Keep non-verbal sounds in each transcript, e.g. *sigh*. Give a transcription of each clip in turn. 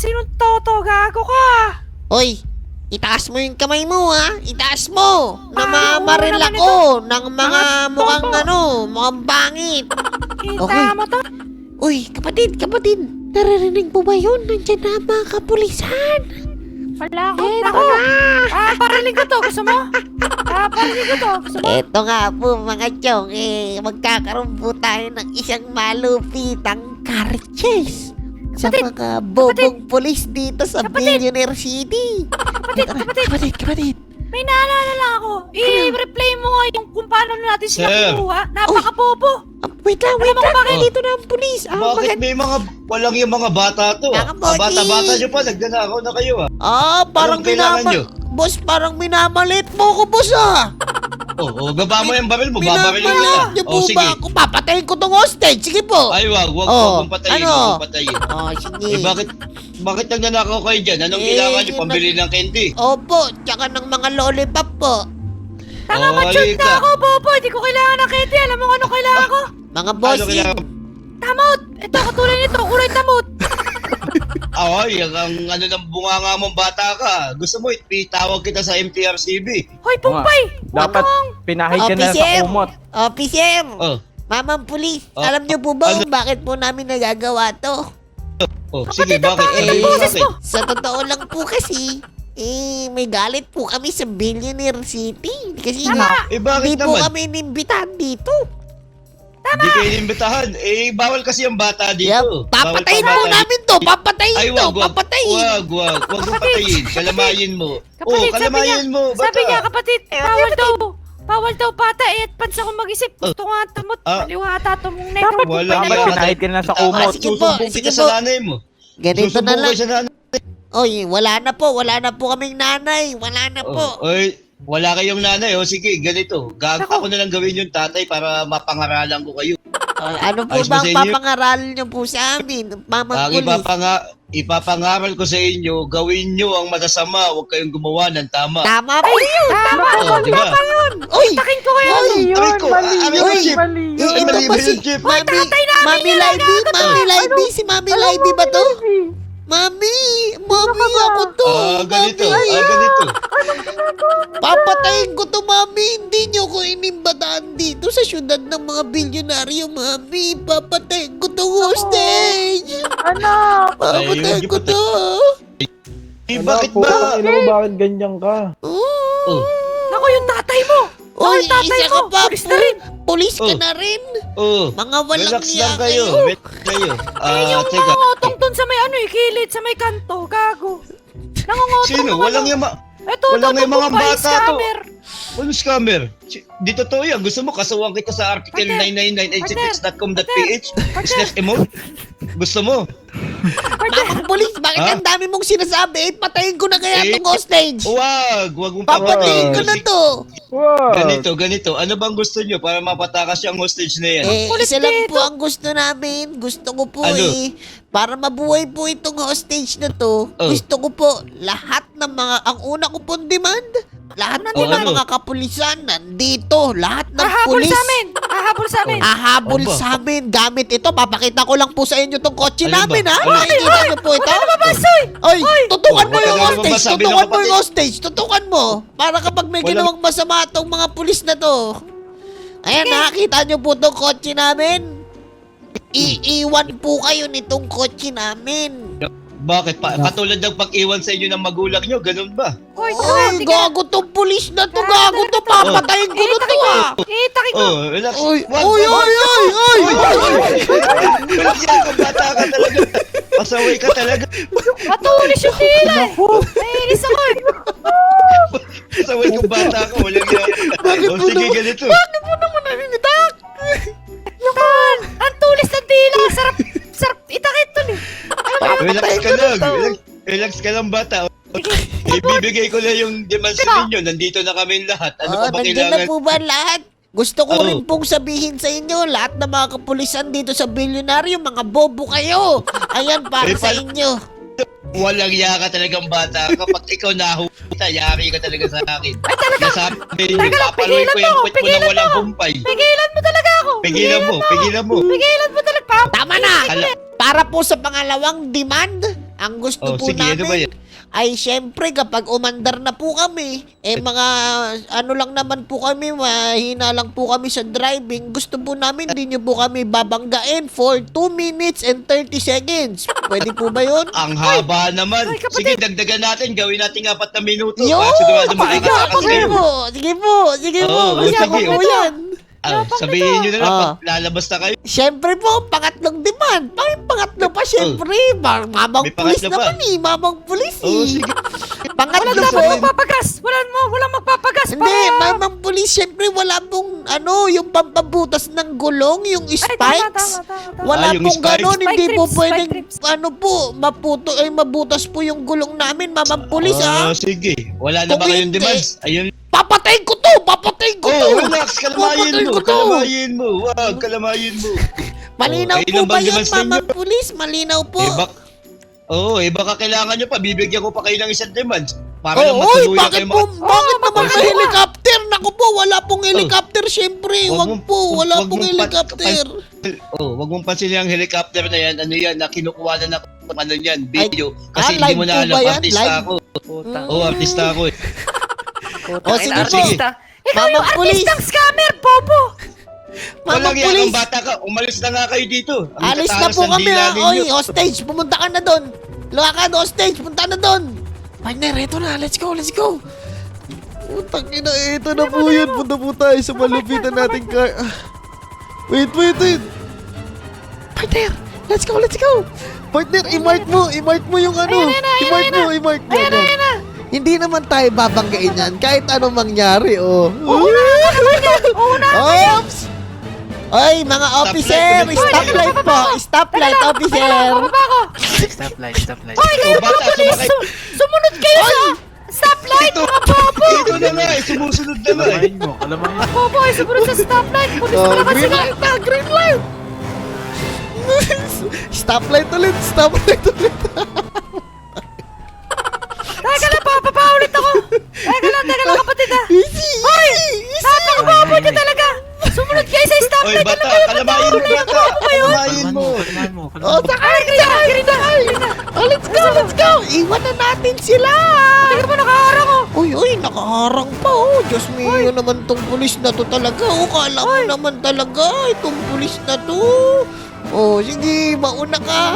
Sinong toto? Gago ka. Hoy, itaas mo yung kamay mo ha. Itaas mo. Namamaril ako ng mga mukhang ano, mukhang bangit. Kita Okay. mo to? Uy, kapatid, kapatid. Naririnig mo ba yun? Nandiyan na ang mga kapulisan. Wala ako. Eto Ako. na. Ah, paraling ko to. Gusto mo? Ah, paraling ko to. Gusto mo? Eto nga po mga chong, eh, magkakaroon po tayo ng isang malupitang car chase sa Kapatid, mga bobong polis dito sa Billionaire City. Kapatid, kapatid. kapatid, kapatid. May naalala lang ako. I-replay mo nga yung kung paano natin sila Sir. kinuha. Napaka-bobo. Ah, wait lang, wait Alam lang. bakit? Dito na ang polis. Ah, Bakit bakit? may mga walang yung mga bata to? Mga Ah, bata-bata nyo pa, nagdanakaw na kayo ah. Ah, parang Anong kailangan nyo? Boss, parang minamalit mo ko, boss ah. *laughs* Oh, oh, baba mo yung baril mo, babaril Minamalit kita. niyo po Oh, sige. ba ako? Papatayin ko tong hostage. Sige po. Ay, wag, wag, Oh, wag patayin, ano? wag patayin. Oh, sige. Eh, bakit, bakit nagnanakaw kayo dyan? Anong Eh, kailangan nyo? Pambili ng candy? Opo, tsaka ng mga lollipop po. Tanga Oh, halika. na ako, bobo. Hindi ko kailangan ng candy. Alam mo kung ano kailangan ko? Mga Ano bossing. kailangan? Tamot. Ito, katulad nito. Kulay tamot. Ay, ang, ang ano ng bunganga mong bata ka. Gusto mo, itawag kita sa MTRCB. Hoy, pumpay. Dapat Anong? pinahid ka na sa Officer! kumot. Officer! Oh, Mamang pulis, Oh, alam niyo po ba ano? kung bakit po namin nagagawa to? oh, sige, bakit? ang Sabihin mo boses bakit? Sa totoo lang po kasi, eh, may galit po kami sa Billionaire City. Kasi Eh, bakit hindi po naman? kami inimbitahan dito. Hindi kayo inimbitahan. Eh, bawal kasi ang bata dito. Yup, papatayin bata namin to! Papatayin Ay, to! wag, wag. Papatayin! Wag, wag. Wag mong patayin. Kalamayin mo. oh, Kapatid, sabi kalamayin niya, mo. Bata. sabi niya, kapatid, bawal daw. Bawal daw pata eh, at pansa ko mag-isip. Gusto nga tamot. Ah. Maliwata to mong negro. Dapat Wala dapat ka. pinahid ka na sa Ah, kumot. sige po, sige po. sa nanay mo. Ganito na Susumbong lang. ka sa nanay. Oy, wala na po. Wala na po kaming nanay. Wala na po. Oh, oy, wala kayong nanay. O sige, ganito. Gag Ako. na lang gawin yung tatay para mapangaralan ko kayo. Oh, ano po Ayos ba ba ang sa inyo? papangaral niyo po sa amin? Mamang Ang pulis. ipapanga, ipapangaral ko sa inyo, gawin nyo ang masasama. Huwag kayong gumawa ng tama. Tama po yun. Tama. Oh, di ba? Uy! Takin ko kayo. Uy! Aray ko, mali aray yun, mali yun. Ito mali ba si yun? Mami, Mami Laiby? Mami Laiby? Si Mami Laiby ba to? Mami! Mami, ako to! Ah, ganito. Mami. Ah, ganito. Papatayin ko to, Mami! Hindi nyo ko inimbataan dito sa syudad ng mga bilyonaryo, Mami! Papatayin ko to hostage! Anak! Papatayin Ay, ko to! Eh, bakit ba? ina mo, bakit ganyan ka? Oh! Oh, Ako yung tatay mo. Ako Oy, yung tatay isa mo. ka pa! Pulis na rin. Pulis ka Oh. na rin! oh. Mga walang Relax niya lang kayo. Relax kayo. Ah, yung teka. mga dun sa may ano eh, kilid, sa may kanto, gago. Nangongotong Sino? ng Walang yung ma... Ito, walang yung mga bata to. Ano scammer? Di totoo yan. Gusto mo kasuhan kita sa article Partner, 999hcx.com.ph slash emote? Gusto mo? Mamang pulis, bakit Ha? ang dami mong sinasabi? Eh, patayin ko na kaya Eh, itong hostage! Wag! Wag mong Papatayin ko na to! Wow! Ganito, ganito. Ano bang gusto nyo para mapatakas yung hostage na yan? Eh, kulit isa lang nito. po ang gusto namin. Gusto ko po Ano? eh, para mabuhay po itong hostage na to, Oh. gusto ko po lahat ng mga, ang una ko pong demand, lahat ng Oh, ano? mga kapulisan nandito, lahat ng Hahabol pulis. sa amin. Hahabol sa amin. Ahabol Aba. sa amin gamit ito. Papakita ko lang po sa inyo tong kotse Ano ba? namin, ha? Ano? Makikita niyo po ito? Basoy! Oy, tutukan Oh, mo yung hostage. Tutukan mo yung hostage. Tutukan mo. Para kapag may ginawang masama tong mga pulis na to. Ayan, nakakita niyo po tong kotse namin. Iiwan po kayo nitong kotse namin. Bakit? Pa, katulad ng pag-iwan sa inyo ng magulang nyo, ganun ba? Hoy, Oy, gago tong pulis na to. Gago to. Papatayin ko na to, ah. Itakin ko. Oh, relax. Oy, Wag, oy, wag, oy, oy, oy, oy. *laughs* Relax yan, kung bata ka talaga. Pasaway ka talaga. Matulis yung tila eh. Naiinis ako eh. Pasaway kung bata ka. Walang yan. Bakit O mo sige, naman- ganito. Bakit mo naman? Naman, Relax ka na lang. Relax, relax ka lang, bata. Ibibigay ko na yung demands ninyo. Nandito na kami lahat. Ano Oh, pa ba nandun na kailangan? po ba lahat? Gusto ko Oo. rin pong sabihin sa inyo, lahat ng mga kapulisan dito sa bilyonaryo, mga bobo kayo. Ayan, para Eh, sa inyo. Walang iya ka talagang bata. Kapag ikaw nahuta, yari ka talaga sa akin. Ay, talaga. Nasabi papaluin ko pigilan yung puwet mo pigilan nang walang humpay. Pigilan mo talaga ako. Pigilan mo, pigilan mo. Pigilan mo talaga. Tama na! Ala- Para po sa pangalawang demand, Ang gusto Oh, po sige, ano ba namin ay syempre kapag umandar na po kami, eh mga ano lang naman po kami, mahina lang po kami sa driving. Gusto po namin hindi nyo po kami babanggain for 2 minutes and 30 seconds. Pwede po ba yun? Ang haba naman. Ay, kapatid. Sige, dagdagan natin. Gawin natin apat na minuto. Yo! Para sigurado Sige makakasakas sige po, sige po, sige po. Oo, Kasi ako sige. po yan. Ah, sabihin nyo na lang pag lalabas na kayo. Siyempre po, pangatlong demand. Pang pangatlo pa, siyempre. Ba- Mamang Oh. May pulis pangatlo pa. naman eh. Mamang pulis eh. Oo, sige. *laughs* Pangatlo Wala po. dapat magpapagas. Wala mo, wala magpapagas. Hindi, para- mamang pulis, siyempre wala pong, ano, yung pampabutas ng gulong, yung Ay, tama, spikes. tama, tama, tama. Wala Ah, yung pong spikes. ganon, hindi po trips, pwedeng, trips. ano po, maputo, ay mabutas po yung gulong namin, mamang pulis Ah, ah. sige. Wala na Kung ba kayong hindi- demands? Ayun. Papatayin ko to, papatayin ko to. Oh. Kalamayin mo. ko to. Kalamayin mo. Wag, kalamayin mo. Malinaw Oh, kayo po ba yun, mamang pulis? Malinaw po. Eh, bak Oo, eh baka kailangan nyo pa. Bibigyan ko pa kayo ng isang demands. Para Oo, lang oy, matuluyan bakit kayo po, mga... bakit naman bakit may ba? helicopter? Naku po, wala pong helicopter, syempre. Wag po, wala wag pong helicopter. Oh, wag mong pansinin ang helicopter na yan. Ano yan, na kinukuha na ng ano yan, video. ah, Kasi hindi mo na alam, artista ako. Putang. Oo, artista ako eh. O, sige po. Artista. Ikaw yung Mamang pulis. artistang scammer, Bobo. Mamang Walang yan, pulis. ang bata ka. Umalis na nga kayo dito. Ang Alis na po ng kami ha. ninyo. Oy, hostage, pumunta ka na doon. Lakad, hostage, punta na doon. Partner, eto na. Let's go, let's go. Putang ina, eto na po yun. Punta po tayo sa malupitan nating car. Ah. Wait, wait, wait. Partner, let's go, let's go. Partner, i-mark mo, i-mark mo yung ano. Ayan, ayan, ayan, I-mark ayan mo, na. i-mark mo. Ayan na, ayan na. Hindi naman tayo babanggain yan kahit anong mangyari, oh. Oops! Oy, mga officer! Stoplight, po! Stoplight, officer! Bababa ko. Stoplight, stoplight. Hoy, kayo mga pulis. Sumunod kayo sa stoplight, Ito, mga bobo. ito na nga eh. Sumusunod na nga eh. Kalamain mo, kalamain mo. Bobo, ay sumunod sa stoplight. Pulis Oh, pa naman green sila. light na! Green light! *laughs* stoplight ulit! Stoplight ulit! *laughs* Teka lang, papapaulit ako. Teka lang, teka lang, kapatid ah. Easy! Hoy! Easy! Napakabobo niyo talaga. Sumunod kayo sa Oy, stoplight. bata, Alam mo yun, kalamayin mo, bata. Kalamayin mo. Kalamain mo, kalamain Oh, mo. sakay! Sakay! Green na! Oh, let's go! Let's go! Iwan na natin sila! Teka mo, nakaharang ko. Uy, uy, nakaharang pa, oh. Diyos mio naman tong pulis na to talaga. Oh, kala mo naman talaga, itong pulis na to. Oh, sige, mauna ka. *laughs*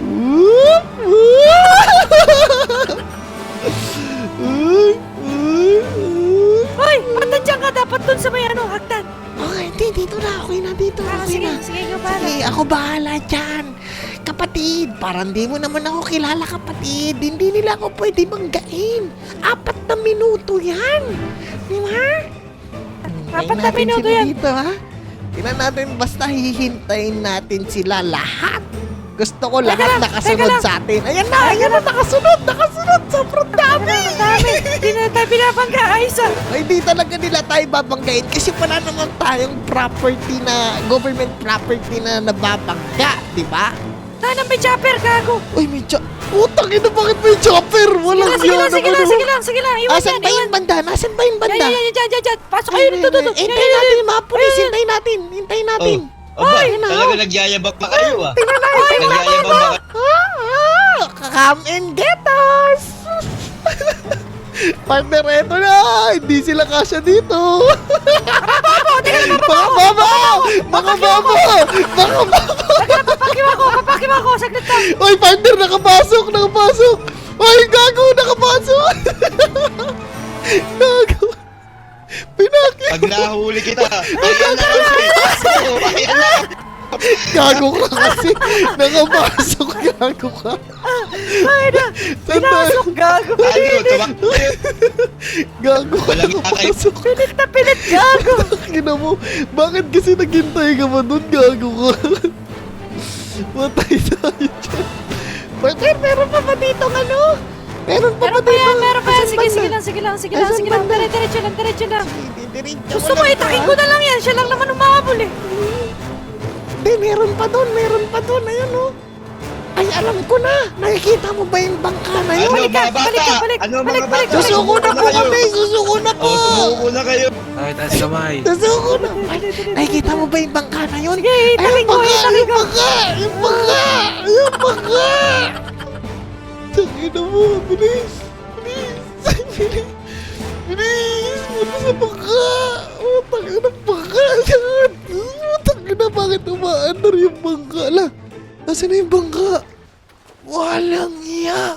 Whoop, whoop. *laughs* Hoy, ba't nandiyan ka? Dapat dun sa may ano, hagdan. Okay, hindi, dito na. Okay na, dito. Ah, Okay sige, na. sige, ikaw bahala. Sige, ako bahala dyan. Kapatid, parang di mo naman ako kilala kapatid. Hindi nila ako pwede manggain. Apat na minuto yan. Di ba? Apat na minuto yan. Dito, ha? Tingnan natin, basta hihintayin natin sila lahat. Gusto ko lahat lang, nakasunod lang. sa atin. Ayan na, ayan na, nakasunod, nakasunod. Sobrang dami. Dami. Hindi na tayo pinapangga. Ayos ah. Ay, di talaga nila tayo babanggain kasi wala naman tayong property na, government property na nababangga, di ba? Sana may chopper, gago. Uy, may chopper. Putang ina, bakit may chopper? Walang Sige lang, yan sige lang, sige lang, sige lang. Iwan Asan yan, ba yung banda? Nasaan ba yung Yan, banda? yan, yan, yan, yan, yan. Pasok kayo dito, dito. Yan, Hintayin yan, natin yan. yung mga pulis. Ay, Hintayin natin. Hintayin natin. Oh, aba, Ay, na, talaga nagyayabak pa kayo ah. Tingnan na. Tingnan Nagyayabang ba kayo? Ah, ah, come and get us! *laughs* Partner, eto na! Hindi sila kasya dito! Mga babo! Mga babo! Mga babo! Papakim ako, papakim ako. Saglit lang. Oy, partner, nakapasok! Nakapasok! Oy, gago! Nakapasok! *laughs* gago! Pinaki! Pag nahuli kita, ayan na kasi. Oh, ayan na. Gago ka kasi! Nakapasok! Gago ka! Ay na. Pinasok, gago. Ano, tumakbo yun. Gago ka! Walang kakay- Nakapasok! Pilit na pilit, gago. Kina mo, bakit kasi naghintay ka ba doon? Gago ka. Matay tayo dyan. Partner, meron pa ba dito ano? Meron pa Meron ba pa dito? yan, meron pa yan. Asan Sige, banda? sige lang, sige lang, sige lang, Asan sige lang. banda? Dire, diretso lang, diretso lang. Diretso Gusto mo, lang itakin ko na lang yan. Siya lang naman umahabol eh. Hindi, meron pa doon, meron pa doon. Ayun oh. Ay, alam ko na. Nakikita mo ba yung bangka na yun? Ano, Balik ka, mga bata? balik ka, balik, Ano, balik, mga balik, bata? Susuko na po kayo. kami, susuko na po. Oh, sumuko na kayo. Ay, taas kamay. Susuko na. Ay, nakikita mo ba yung bangka na yun? Sige, itakin Ay, yung ko, bangka, itakin yung ko. bangka, yung bangka, yung bangka. Tangina mo, bilis! Bilis! Bilis! Bilis! Ano sa bangka? Oh, tangina bangka yan! Oh, tangina, bakit umaandar yung bangka? Ala, nasa na yung bangka? Walang iya!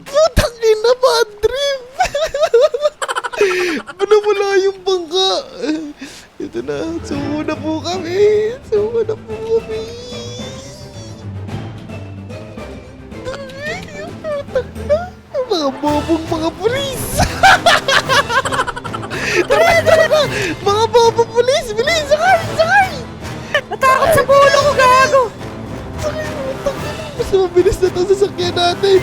Oh, tangina, bad trip! Nawala yung bangka! Ito na, suko na po kami! Natin!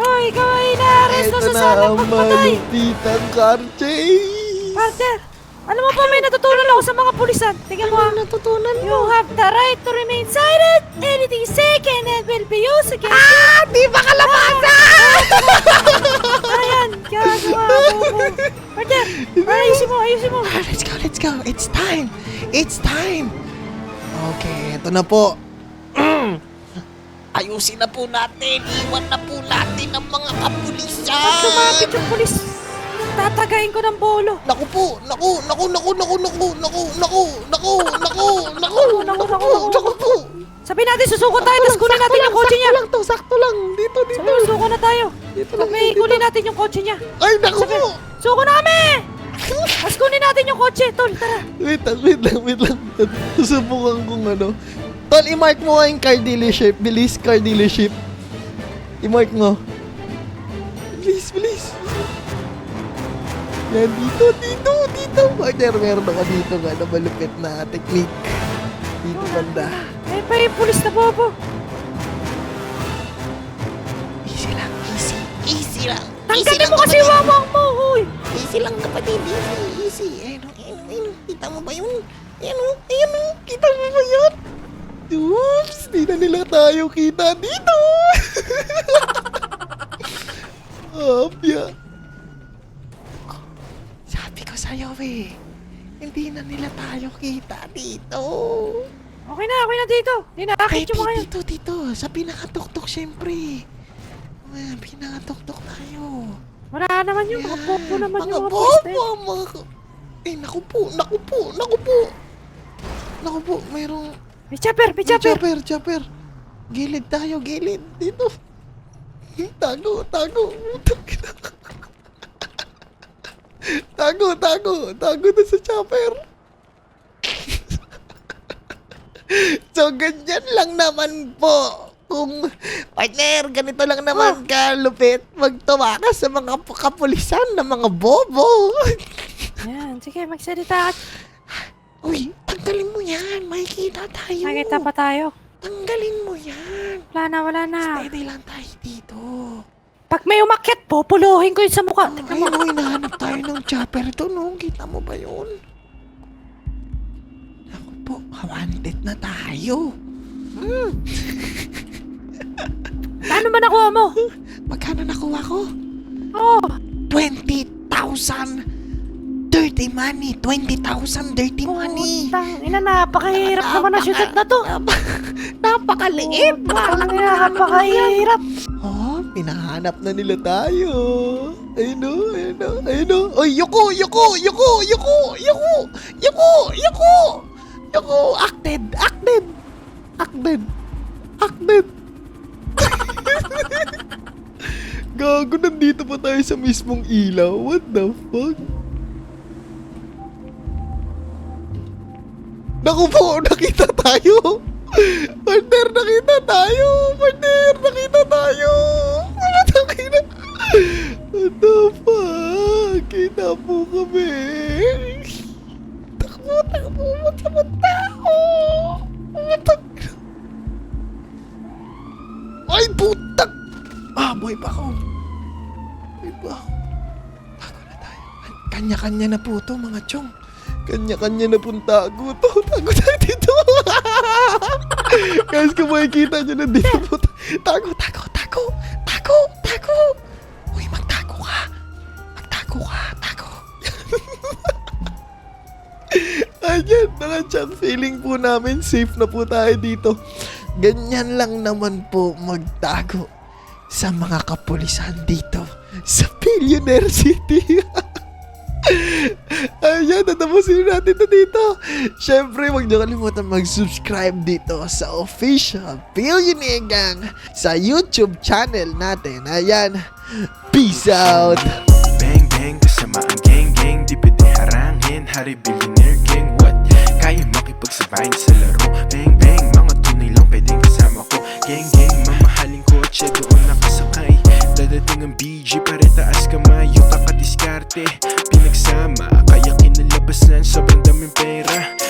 Hoy, ikaw ay inaaresto Ito sa na sanang ang pagpatay! malupitang karche! Partner, alam mo ba may natutunan ako sa mga pulisan? Tingnan mo ah. natutunan You have the right to remain silent. Anything second and will be used against you. Ah! Di ba kalabasa? Ayan, gagawa mo. Partner, ayusin mo, ayusin mo. Ah, let's go, let's go. It's time. It's time. Okay, ito na po. *clears throat* Ayusin na po natin. Iwan na po natin ang mga Pag kapulisan. lumapit yung pulis, tatagayin ko ng bolo. Naku po, naku, naku, naku, naku, naku, naku, naku, naku, naku, naku, Naku, naku naku, po. Sabi natin, susuko tayo, tapos kunin natin yung kotse niya. Sakto lang to, sakto lang. Dito, dito. Sabi mo, suko na tayo. Dito Pag lang, may dito. kunin natin yung kotse niya. Ay, naku po. Suko na kami! Tapos kunin natin yung kotse, tol, tara. Wait lang, wait lang, wait lang. Susubukan kong ano. Tol, i-mark mo nga yung car dealership. Bilis, car dealership. I-mark mo. Bilis, bilis. Yan, dito, dito, dito. Partner, meron ako dito nga na malupit na technique. Dito banda. Ayun pa yung pulis na bobo. Easy lang, easy. Easy lang. Tanggalin mo kasi wawang mo, huy. Easy lang kapatid, easy, easy. Ayun, ayun, ayun. Kita mo ba yun? Ayun, oh, ayun, oh. Kita mo ba yun? Oops, di na nila tayo kita dito. *laughs* Apya. Sabi ko sa'yo, eh. Hindi na nila tayo kita dito. Okay na, okay na dito. Dinakit yung mga yun. dito, dito. Sa pinakatuktok, syempre. Ayan, pinakatuktok tayo. Wala naman yung mga bobo naman mga yung mga na ang mga... Eh, naku po, naku po, naku po. Naku po, mayroong... May chopper, may chopper. chopper, chopper. Gilid tayo, gilid. Dito. Tago, tago. tago, tago. Tago na sa chopper. so, ganyan lang naman po. Kung, partner, ganito lang naman ka, lupit. Magtawa ka sa mga kapulisan ng mga bobo. Yan, sige, magsalita ka. Uy, tanggalin mo yan. Makikita tayo. Nakita pa tayo. Tanggalin mo yan. Wala na, wala na. Steady lang tayo dito. Pag may umakyat, pupuluhin ko yun sa mukha. Tignan mo. Ayun, hinahanap tayo ng chopper doon, oh. Kita mo ba yun? Ako po, wanted na tayo. *laughs* Ano ba nakuha mo? Magkano nakuha ko? Oh, 20,000 Dirty money. 20,000 dirty money. Utang, ina, napakahirap naman ang Napaka- na to. napa- *laughs* Napakaliit. Utang, napakahirap. Oh, pinahanap na nila tayo. Ayun o, ayun o, ayun o. Oy, yuko, yuko, yuko, yuko, yuko, yuko, yuko. Yuko, acted, acted. Acted. Acted. *laughs* Gago, nandito pa tayo sa mismong ilaw. What the fuck? Naku po, nakita tayo. Partner, nakita tayo. Partner, nakita tayo. Nakita? What the fuck? Kita po kami. Takbo, takbo, matama tao. Matak. Ay, putak. Ah, buhay pa ako. Buhay pa ako. Tago na tayo. Kanya-kanya na po to, mga chong. Kanya-kanya na pong tago to. Dito. Guys, kung makikita nyo, nandito po. ta- Tago, tago, tago. Tago, tago. Uy, magtago ka. Magtago ka. Tago. *laughs* Ayan, nakachang feeling po namin safe na po tayo dito. Ganyan lang naman po magtago. sa mga kapulisan dito sa Billionaire City. *laughs* *laughs* Ayan, natapusin natin na dito. Siyempre, huwag niyo kalimutan mag-subscribe dito sa official Billionaire Gang sa YouTube channel natin. Ayan, peace out! Bang, bang, kasama ang gang, gang, di pwede harangin, hari Billionaire Gang, what? Kaya makipagsabayin sa